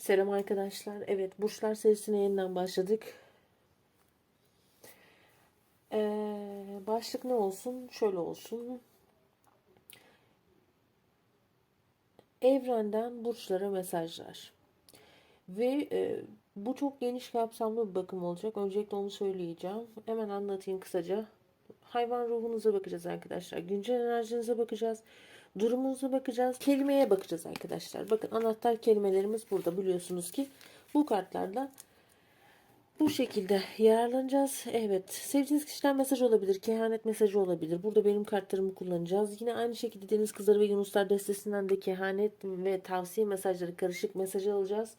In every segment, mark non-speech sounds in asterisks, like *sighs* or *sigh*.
Selam arkadaşlar. Evet, burçlar serisine yeniden başladık. Ee, başlık ne olsun? Şöyle olsun. Evrenden burçlara mesajlar. Ve e, bu çok geniş kapsamlı bir bakım olacak. Öncelikle onu söyleyeceğim. Hemen anlatayım kısaca. Hayvan ruhunuza bakacağız arkadaşlar. Güncel enerjinize bakacağız. Durumunuza bakacağız. Kelimeye bakacağız arkadaşlar. Bakın anahtar kelimelerimiz burada. Biliyorsunuz ki bu kartlarla bu şekilde yararlanacağız. Evet. Sevdiğiniz kişiden mesaj olabilir. Kehanet mesajı olabilir. Burada benim kartlarımı kullanacağız. Yine aynı şekilde Deniz Kızları ve Yunuslar destesinden de kehanet ve tavsiye mesajları karışık mesaj alacağız.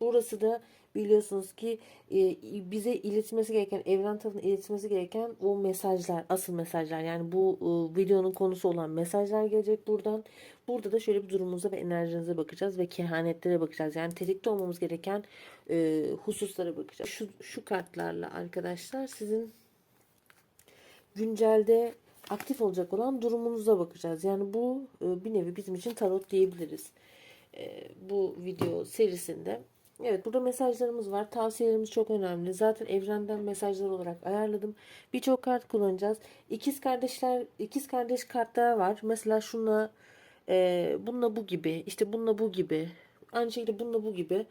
Burası da biliyorsunuz ki e, bize iletilmesi gereken, evren tarafından iletilmesi gereken o mesajlar, asıl mesajlar. Yani bu e, videonun konusu olan mesajlar gelecek buradan. Burada da şöyle bir durumunuza ve enerjinize bakacağız ve kehanetlere bakacağız. Yani tetikte olmamız gereken e, hususlara bakacağız. Şu, şu kartlarla arkadaşlar sizin güncelde aktif olacak olan durumunuza bakacağız. Yani bu e, bir nevi bizim için tarot diyebiliriz. E, bu video serisinde. Evet burada mesajlarımız var. Tavsiyelerimiz çok önemli. Zaten evrenden mesajlar olarak ayarladım. Birçok kart kullanacağız. İkiz kardeşler, ikiz kardeş kartlar var. Mesela şuna e, bununla bu gibi. işte bununla bu gibi. Aynı şekilde bununla bu gibi.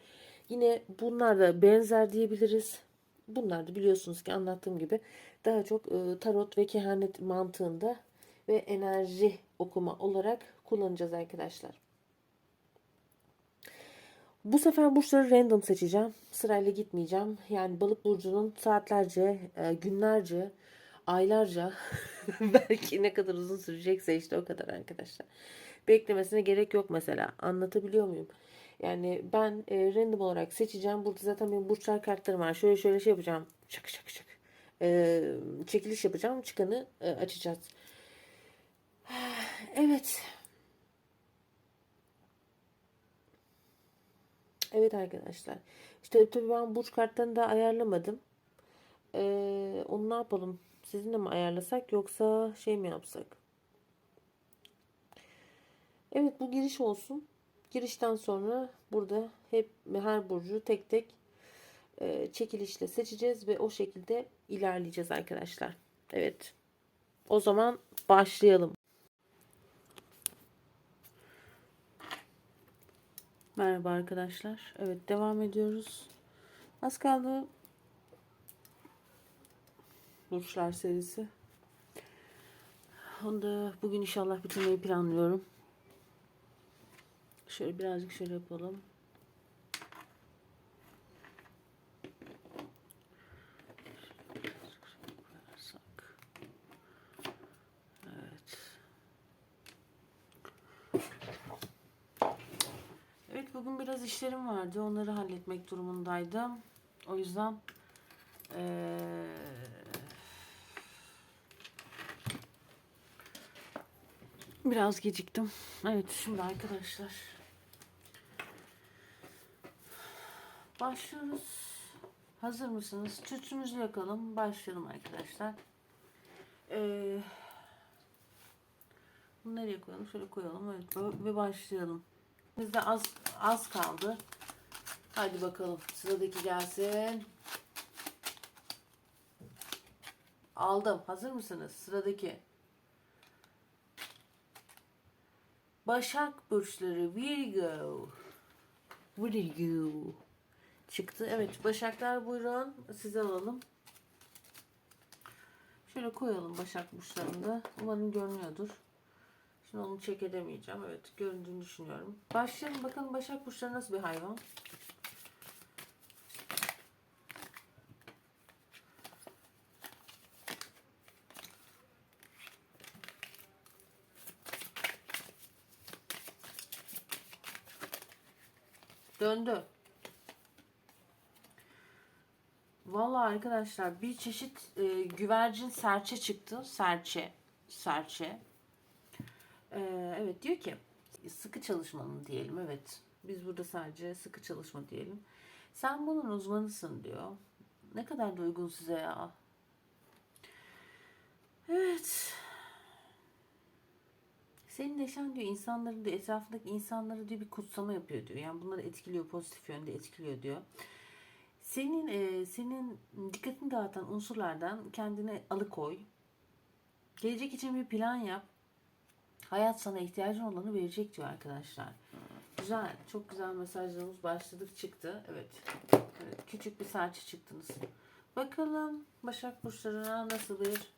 Yine bunlar da benzer diyebiliriz. Bunlar da biliyorsunuz ki anlattığım gibi daha çok e, tarot ve kehanet mantığında ve enerji okuma olarak kullanacağız arkadaşlar. Bu sefer burçları random seçeceğim. Sırayla gitmeyeceğim. Yani balık burcunun saatlerce, e, günlerce, aylarca *laughs* belki ne kadar uzun sürecekse işte o kadar arkadaşlar. Beklemesine gerek yok mesela. Anlatabiliyor muyum? Yani ben e, random olarak seçeceğim. Burada zaten benim burçlar kartlarım var. Şöyle şöyle şey yapacağım. Şak şak şak. E, çekiliş yapacağım. Çıkanı e, açacağız. *sighs* Evet. Evet arkadaşlar. İşte tabii ben burç kartlarını da ayarlamadım. Ee, onu ne yapalım? Sizinle mi ayarlasak yoksa şey mi yapsak? Evet bu giriş olsun. Girişten sonra burada hep her burcu tek tek e, çekilişle seçeceğiz ve o şekilde ilerleyeceğiz arkadaşlar. Evet. O zaman başlayalım. Merhaba arkadaşlar. Evet devam ediyoruz. Az kaldı. Burçlar serisi. Onu da bugün inşallah bitirmeyi planlıyorum. Şöyle birazcık şöyle yapalım. Evet. Evet bugün biraz işlerim vardı. Onları halletmek durumundaydım. O yüzden eee, biraz geciktim. Evet şimdi arkadaşlar başlıyoruz. Hazır mısınız? Tütsümüzü yakalım. Başlayalım arkadaşlar. Eee bunu nereye koyalım? Şöyle koyalım. Evet ve başlayalım. Bizde az az kaldı. Hadi bakalım sıradaki gelsin. Aldım. Hazır mısınız? Sıradaki. Başak burçları Virgo. Virgo. Çıktı. Evet Başaklar buyurun. Size alalım. Şöyle koyalım Başak burçlarını da. Umarım görünüyordur. Şimdi onu çek edemeyeceğim. Evet göründüğünü düşünüyorum. Başlayalım bakalım Başak Burçları nasıl bir hayvan? Döndü. Vallahi arkadaşlar bir çeşit e, güvercin serçe çıktı. Serçe. Serçe. Ee, evet diyor ki sıkı çalışmanın diyelim evet. Biz burada sadece sıkı çalışma diyelim. Sen bunun uzmanısın diyor. Ne kadar da uygun size ya. Evet. Senin neşen diyor insanların diyor etrafındaki insanları diyor bir kutsama yapıyor diyor. Yani bunları etkiliyor pozitif yönde etkiliyor diyor. Senin e, senin dikkatini dağıtan unsurlardan kendine alıkoy. Gelecek için bir plan yap. Hayat sana ihtiyacın olanı verecek diyor arkadaşlar. Güzel. Çok güzel mesajlarımız başladık çıktı. Evet. evet küçük bir serçe çıktınız. Bakalım Başak Burçlarına nasıl bir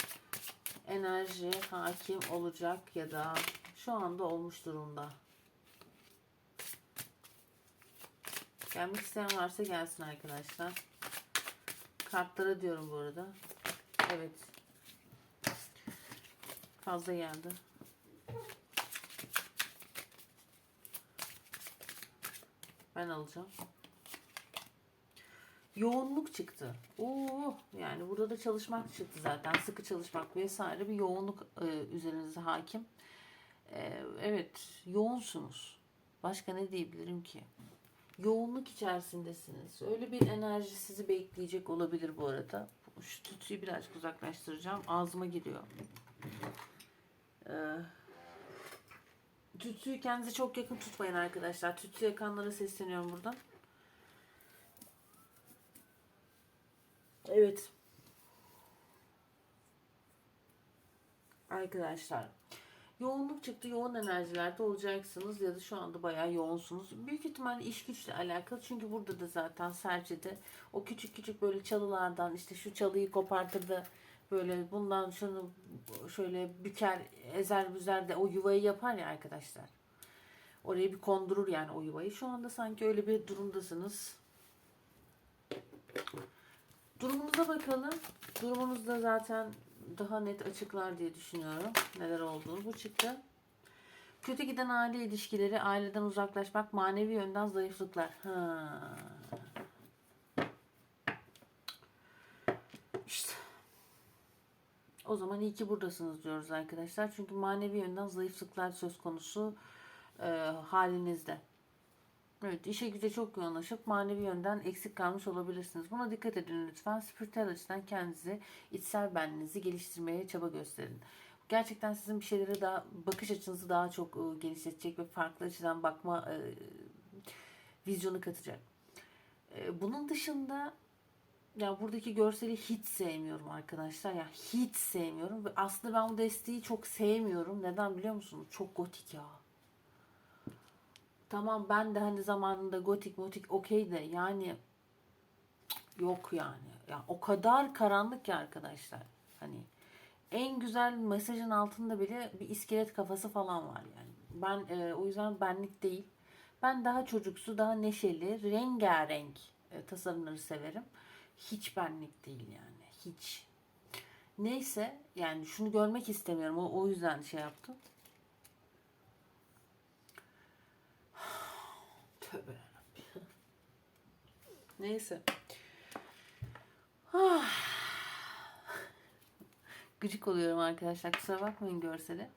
enerji hakim olacak ya da şu anda olmuş durumda. Gelmek isteyen varsa gelsin arkadaşlar. Kartlara diyorum bu arada. Evet. Fazla geldi. Ben alacağım. Yoğunluk çıktı. Oo, yani burada da çalışmak çıktı zaten. Sıkı çalışmak vesaire bir yoğunluk e, üzerinize hakim. E, evet, yoğunsunuz. Başka ne diyebilirim ki? Yoğunluk içerisindesiniz. Öyle bir enerji sizi bekleyecek olabilir bu arada. Şu tütsüyü birazcık uzaklaştıracağım. Ağzıma giriyor. Ee, tütsüyü kendinize çok yakın tutmayın arkadaşlar. Tütsü yakanlara sesleniyorum buradan. Evet. Arkadaşlar. Yoğunluk çıktı. Yoğun enerjilerde olacaksınız ya da şu anda bayağı yoğunsunuz. Büyük ihtimalle iş güçle alakalı. Çünkü burada da zaten serçede o küçük küçük böyle çalılardan işte şu çalıyı kopartırdı. Böyle bundan şunu şöyle büker, ezer büzer de o yuvayı yapar ya arkadaşlar. Oraya bir kondurur yani o yuvayı. Şu anda sanki öyle bir durumdasınız. Durumunuza bakalım. Durumunuz da zaten daha net açıklar diye düşünüyorum. Neler olduğunu. Bu çıktı. Kötü giden aile ilişkileri, aileden uzaklaşmak, manevi yönden zayıflıklar. Ha. O zaman iyi ki buradasınız diyoruz arkadaşlar. Çünkü manevi yönden zayıflıklar söz konusu e, halinizde. Evet, işe güce çok yoğunlaşıp manevi yönden eksik kalmış olabilirsiniz. Buna dikkat edin lütfen. Spiritüel açıdan kendinizi, içsel benliğinizi geliştirmeye çaba gösterin. Gerçekten sizin bir şeylere daha, bakış açınızı daha çok e, genişletecek ve farklı açıdan bakma e, vizyonu katacak. E, bunun dışında ya buradaki görseli hiç sevmiyorum arkadaşlar. Ya hiç sevmiyorum aslında ben bu desteği çok sevmiyorum. Neden biliyor musunuz? Çok gotik ya. Tamam ben de hani zamanında gotik motik okey de yani yok yani. Ya o kadar karanlık ki arkadaşlar. Hani en güzel mesajın altında bile bir iskelet kafası falan var yani. Ben e, o yüzden benlik değil. Ben daha çocuksu, daha neşeli, rengarenk e, tasarımları severim. Hiç benlik değil yani. Hiç. Neyse yani şunu görmek istemiyorum. O, o yüzden şey yaptım. *sighs* Tövbe. Neyse. *sighs* Gıcık oluyorum arkadaşlar. Kusura bakmayın görsele.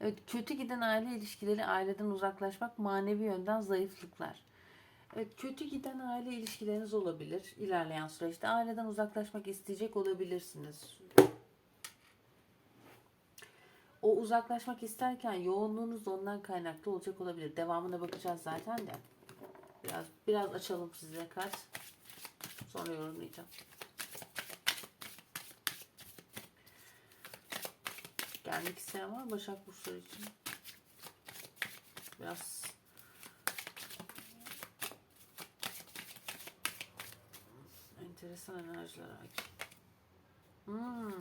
Evet, kötü giden aile ilişkileri, aileden uzaklaşmak, manevi yönden zayıflıklar. Evet, kötü giden aile ilişkileriniz olabilir. İlerleyen süreçte aileden uzaklaşmak isteyecek olabilirsiniz. O uzaklaşmak isterken yoğunluğunuz da ondan kaynaklı olacak olabilir. Devamına bakacağız zaten de. Biraz biraz açalım size kart. Sonra yorumlayacağım. Gelmek isteyen var Başak Burçları için? Biraz enteresan enerjiler hakim. Hmm.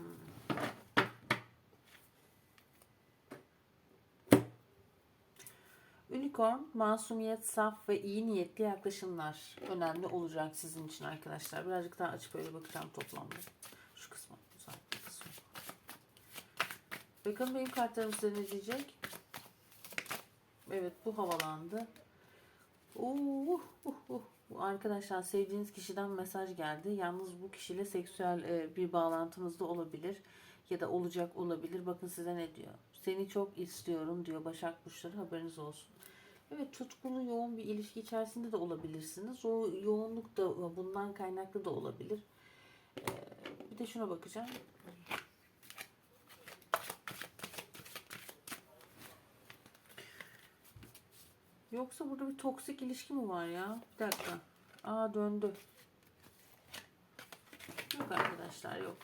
Unicorn, masumiyet, saf ve iyi niyetli yaklaşımlar önemli olacak sizin için arkadaşlar. Birazcık daha açıp öyle bakacağım toplamda. Şu. Uzak kısmı. Bakın benim kartlarım size ne diyecek? Evet bu havalandı. Uh, uh, uh. Arkadaşlar sevdiğiniz kişiden mesaj geldi. Yalnız bu kişiyle seksüel e, bir bağlantınız da olabilir. Ya da olacak olabilir. Bakın size ne diyor. Seni çok istiyorum diyor Başak Burçları haberiniz olsun. Evet tutkulu yoğun bir ilişki içerisinde de olabilirsiniz. O yoğunluk da bundan kaynaklı da olabilir. Ee, bir de şuna bakacağım. Yoksa burada bir toksik ilişki mi var ya? Bir dakika. Aa döndü. Yok arkadaşlar yok.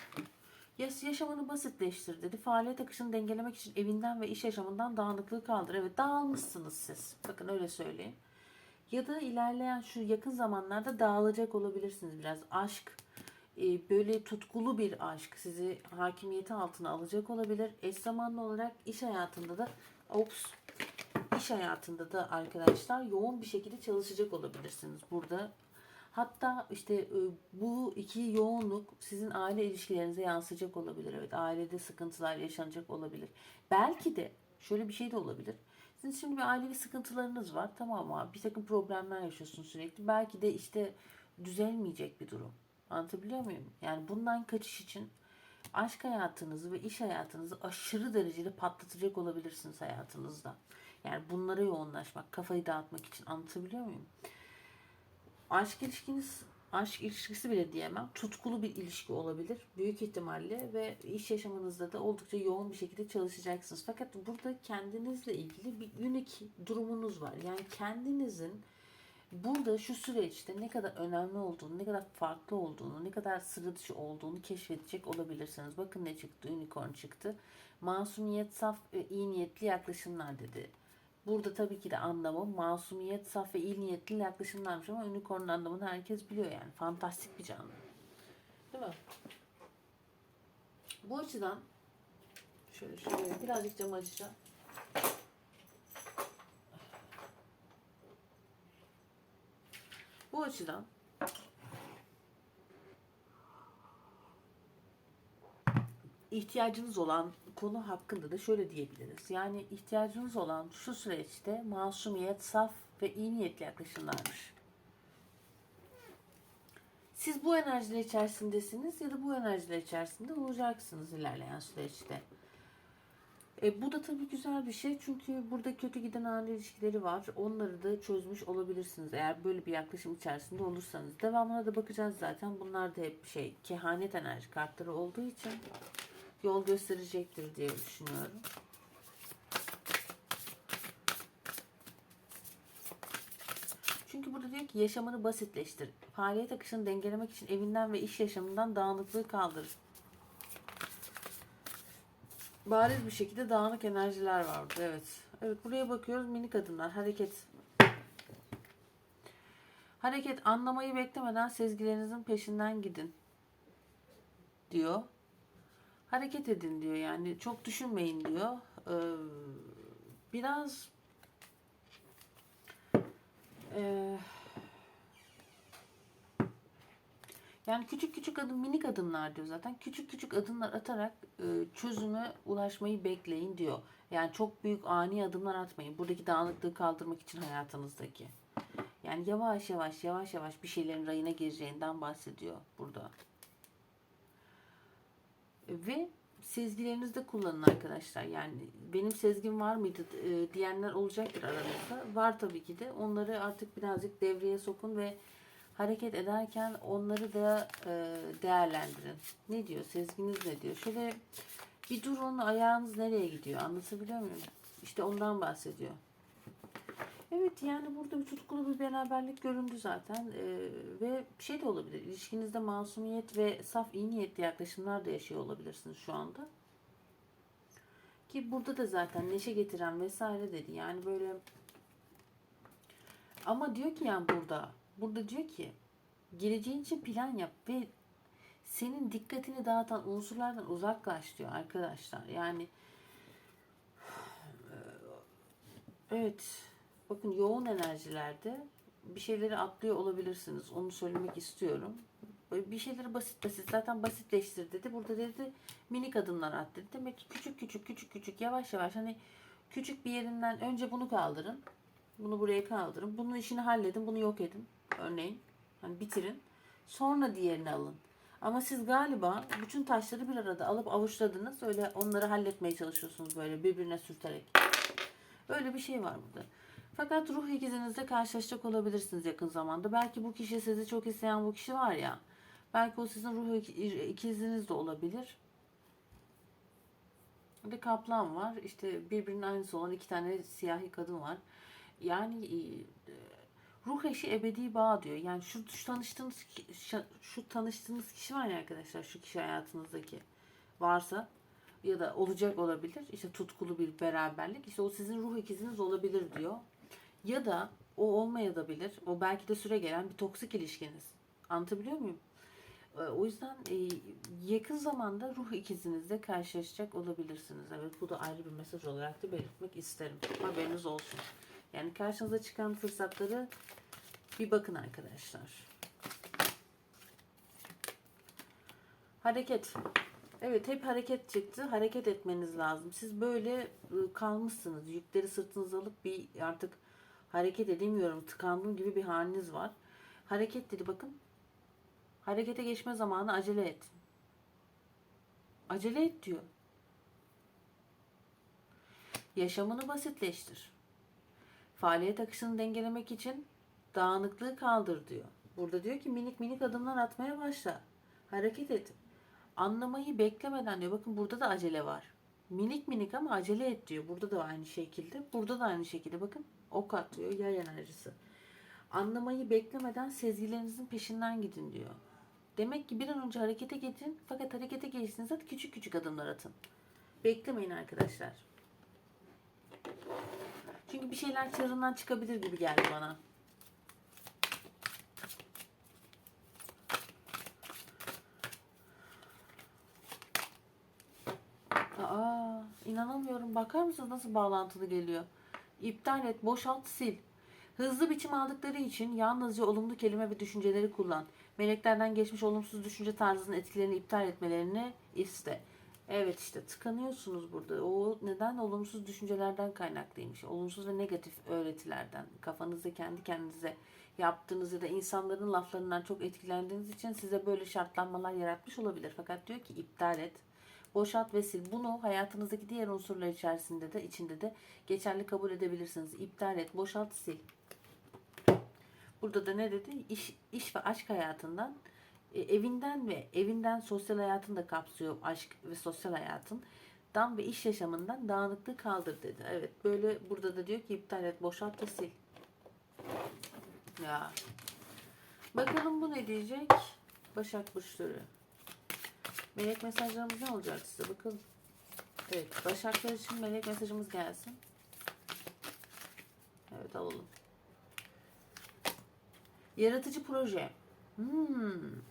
Yaş yaşamını basitleştir dedi. Faaliyet akışını dengelemek için evinden ve iş yaşamından dağınıklığı kaldır. Evet dağılmışsınız siz. Bakın öyle söyleyeyim. Ya da ilerleyen şu yakın zamanlarda dağılacak olabilirsiniz biraz. Aşk, e, böyle tutkulu bir aşk sizi hakimiyeti altına alacak olabilir. Eş zamanlı olarak iş hayatında da ops iş hayatında da arkadaşlar yoğun bir şekilde çalışacak olabilirsiniz burada. Hatta işte e, bu iki yoğunluk sizin aile ilişkilerinize yansıyacak olabilir. Evet ailede sıkıntılar yaşanacak olabilir. Belki de şöyle bir şey de olabilir. Sizin şimdi bir ailevi sıkıntılarınız var tamam mı? Bir takım problemler yaşıyorsunuz sürekli. Belki de işte düzelmeyecek bir durum. Anlatabiliyor muyum? Yani bundan kaçış için aşk hayatınızı ve iş hayatınızı aşırı derecede patlatacak olabilirsiniz hayatınızda. Yani bunlara yoğunlaşmak, kafayı dağıtmak için anlatabiliyor muyum? Aşk ilişkiniz, aşk ilişkisi bile diyemem. Tutkulu bir ilişki olabilir. Büyük ihtimalle ve iş yaşamınızda da oldukça yoğun bir şekilde çalışacaksınız. Fakat burada kendinizle ilgili bir unik durumunuz var. Yani kendinizin burada şu süreçte ne kadar önemli olduğunu, ne kadar farklı olduğunu, ne kadar sıra dışı olduğunu keşfedecek olabilirsiniz. Bakın ne çıktı? Unicorn çıktı. Masumiyet, saf ve iyi niyetli yaklaşımlar dedi. Burada tabii ki de anlamı masumiyet, saf ve iyi niyetli yaklaşımlarmış ama unicorn'un anlamını herkes biliyor yani. Fantastik bir canlı. Değil mi? Bu açıdan şöyle şöyle birazcık camı açacağım. Bu açıdan ihtiyacınız olan konu hakkında da şöyle diyebiliriz. Yani ihtiyacınız olan şu süreçte masumiyet, saf ve iyi niyetli yaklaşımlarmış. Siz bu enerjiler içerisindesiniz ya da bu enerjiler içerisinde olacaksınız ilerleyen süreçte. E, bu da tabii güzel bir şey çünkü burada kötü giden aile ilişkileri var. Onları da çözmüş olabilirsiniz eğer böyle bir yaklaşım içerisinde olursanız. Devamına da bakacağız zaten. Bunlar da hep şey kehanet enerji kartları olduğu için yol gösterecektir diye düşünüyorum. Çünkü burada diyor ki yaşamını basitleştir. Faaliyet akışını dengelemek için evinden ve iş yaşamından dağınıklığı kaldır. Bariz bir şekilde dağınık enerjiler var burada. Evet. Evet buraya bakıyoruz minik adımlar. Hareket. Hareket anlamayı beklemeden sezgilerinizin peşinden gidin. Diyor hareket edin diyor yani çok düşünmeyin diyor. Ee, biraz e, yani küçük küçük adım minik adımlar diyor zaten. Küçük küçük adımlar atarak e, çözüme ulaşmayı bekleyin diyor. Yani çok büyük ani adımlar atmayın. Buradaki dağınıklığı kaldırmak için hayatınızdaki. Yani yavaş yavaş yavaş yavaş bir şeylerin rayına gireceğinden bahsediyor burada. Ve sezgilerinizi de kullanın arkadaşlar. Yani benim sezgim var mıydı e, diyenler olacaktır aranızda. Var tabii ki de. Onları artık birazcık devreye sokun ve hareket ederken onları da e, değerlendirin. Ne diyor? Sezginiz ne diyor? Şöyle bir durun ayağınız nereye gidiyor? Anlatabiliyor muyum? İşte ondan bahsediyor. Evet yani burada bir tutkulu bir beraberlik göründü zaten. Ee, ve şey de olabilir ilişkinizde masumiyet ve saf iyi niyetli yaklaşımlar da yaşıyor olabilirsiniz şu anda. Ki burada da zaten neşe getiren vesaire dedi. Yani böyle ama diyor ki yani burada burada diyor ki geleceğin için plan yap ve senin dikkatini dağıtan unsurlardan uzaklaş diyor arkadaşlar. Yani *sighs* evet Bakın yoğun enerjilerde bir şeyleri atlıyor olabilirsiniz. Onu söylemek istiyorum. Bir şeyleri basit basit zaten basitleştir dedi. Burada dedi minik adımlar at dedi. Demek ki küçük küçük küçük küçük yavaş yavaş hani küçük bir yerinden önce bunu kaldırın. Bunu buraya kaldırın. Bunun işini halledin. Bunu yok edin. Örneğin. Hani bitirin. Sonra diğerini alın. Ama siz galiba bütün taşları bir arada alıp avuçladınız. Öyle onları halletmeye çalışıyorsunuz böyle birbirine sürterek. Öyle bir şey var burada. Fakat ruh ikizinizle karşılaşacak olabilirsiniz yakın zamanda. Belki bu kişi sizi çok isteyen bu kişi var ya. Belki o sizin ruh ikiziniz de olabilir. Bir kaplan var. İşte birbirinin aynısı olan iki tane siyahi kadın var. Yani e, ruh eşi ebedi bağ diyor. Yani şu, şu tanıştığınız şu tanıştığınız kişi var ya arkadaşlar şu kişi hayatınızdaki varsa ya da olacak olabilir. İşte tutkulu bir beraberlik. İşte o sizin ruh ikiziniz olabilir diyor. Ya da o olmayabilir. O belki de süre gelen bir toksik ilişkiniz. Anlatabiliyor muyum? Ee, O yüzden e, yakın zamanda ruh ikizinizle karşılaşacak olabilirsiniz. Evet bu da ayrı bir mesaj olarak da belirtmek isterim. Haberiniz olsun. Yani karşınıza çıkan fırsatları bir bakın arkadaşlar. Hareket. Evet hep hareket çıktı. Hareket etmeniz lazım. Siz böyle ı, kalmışsınız. Yükleri sırtınıza alıp bir artık hareket edemiyorum. Tıkandım gibi bir haliniz var. Hareket dedi bakın. Harekete geçme zamanı acele et. Acele et diyor. Yaşamını basitleştir. Faaliyet akışını dengelemek için dağınıklığı kaldır diyor. Burada diyor ki minik minik adımlar atmaya başla. Hareket et. Anlamayı beklemeden diyor. Bakın burada da acele var. Minik minik ama acele et diyor. Burada da aynı şekilde. Burada da aynı şekilde. Bakın ok atıyor. Yay enerjisi. Anlamayı beklemeden sezgilerinizin peşinden gidin diyor. Demek ki bir an önce harekete geçin. Fakat harekete geçtiğinizde küçük küçük adımlar atın. Beklemeyin arkadaşlar. Çünkü bir şeyler çığırından çıkabilir gibi geldi bana. Aa, inanamıyorum. Bakar mısınız nasıl bağlantılı geliyor? İptal et, boşalt, sil. Hızlı biçim aldıkları için yalnızca olumlu kelime ve düşünceleri kullan. Meleklerden geçmiş olumsuz düşünce tarzının etkilerini iptal etmelerini iste. Evet işte tıkanıyorsunuz burada. O neden olumsuz düşüncelerden kaynaklıymış. Olumsuz ve negatif öğretilerden. Kafanızda kendi kendinize yaptığınız ya da insanların laflarından çok etkilendiğiniz için size böyle şartlanmalar yaratmış olabilir. Fakat diyor ki iptal et. Boşalt ve sil. Bunu hayatınızdaki diğer unsurlar içerisinde de içinde de geçerli kabul edebilirsiniz. İptal et, boşalt, sil. Burada da ne dedi? İş, iş ve aşk hayatından, e, evinden ve evinden sosyal hayatını da kapsıyor aşk ve sosyal hayatın. Dan ve iş yaşamından dağınıklığı kaldır dedi. Evet böyle burada da diyor ki iptal et, boşalt ve sil. Ya. Bakalım bu ne diyecek? Başak Burçları. Melek mesajlarımız ne olacak size? Bakalım. Evet. Başaklar için melek mesajımız gelsin. Evet alalım. Yaratıcı proje. Hmm.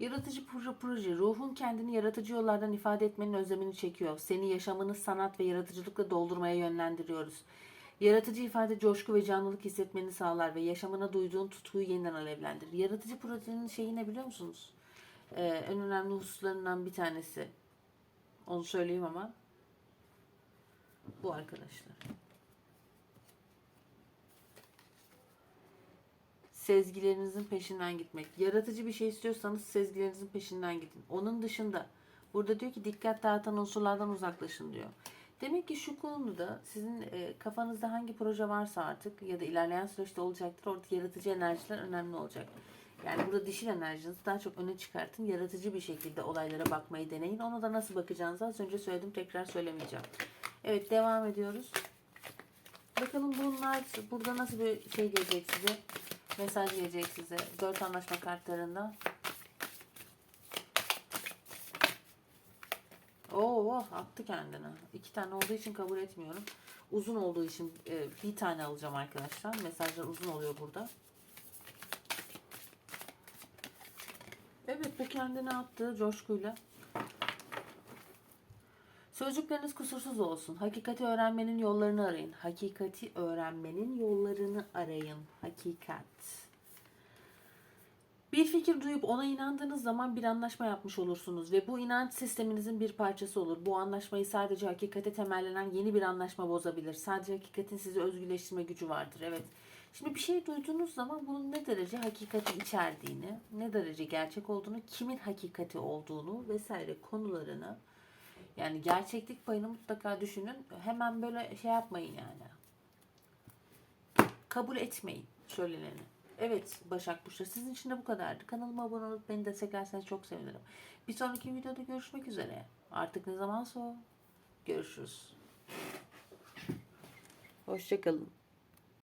Yaratıcı proje. Ruhun kendini yaratıcı yollardan ifade etmenin özlemini çekiyor. Seni yaşamını sanat ve yaratıcılıkla doldurmaya yönlendiriyoruz. Yaratıcı ifade coşku ve canlılık hissetmeni sağlar ve yaşamına duyduğun tutkuyu yeniden alevlendirir. Yaratıcı projenin şeyi ne biliyor musunuz? Ee, en önemli hususlarından bir tanesi. Onu söyleyeyim ama. Bu arkadaşlar. Sezgilerinizin peşinden gitmek. Yaratıcı bir şey istiyorsanız sezgilerinizin peşinden gidin. Onun dışında burada diyor ki dikkat dağıtan unsurlardan uzaklaşın diyor. Demek ki şu konuda sizin e, kafanızda hangi proje varsa artık ya da ilerleyen süreçte olacaktır. Orada yaratıcı enerjiler önemli olacak. Yani burada dişil enerjinizi daha çok öne çıkartın. Yaratıcı bir şekilde olaylara bakmayı deneyin. Onu da nasıl bakacağınızı az önce söyledim. Tekrar söylemeyeceğim. Evet devam ediyoruz. Bakalım bunlar burada nasıl bir şey gelecek size? Mesaj gelecek size. Dört anlaşma kartlarında. Oo attı kendini. İki tane olduğu için kabul etmiyorum. Uzun olduğu için e, bir tane alacağım arkadaşlar. Mesajlar uzun oluyor burada. Evet bu kendini attı coşkuyla. Sözcükleriniz kusursuz olsun. Hakikati öğrenmenin yollarını arayın. Hakikati öğrenmenin yollarını arayın. Hakikat. Bir fikir duyup ona inandığınız zaman bir anlaşma yapmış olursunuz ve bu inanç sisteminizin bir parçası olur. Bu anlaşmayı sadece hakikate temellenen yeni bir anlaşma bozabilir. Sadece hakikatin sizi özgürleştirme gücü vardır. Evet. Şimdi bir şey duyduğunuz zaman bunun ne derece hakikati içerdiğini, ne derece gerçek olduğunu, kimin hakikati olduğunu vesaire konularını yani gerçeklik payını mutlaka düşünün. Hemen böyle şey yapmayın yani. Kabul etmeyin söyleneni. Evet Başak Burçları sizin için de bu kadardı. Kanalıma abone olup beni desteklerseniz çok sevinirim. Bir sonraki videoda görüşmek üzere. Artık ne zamansa o. Görüşürüz. Hoşçakalın.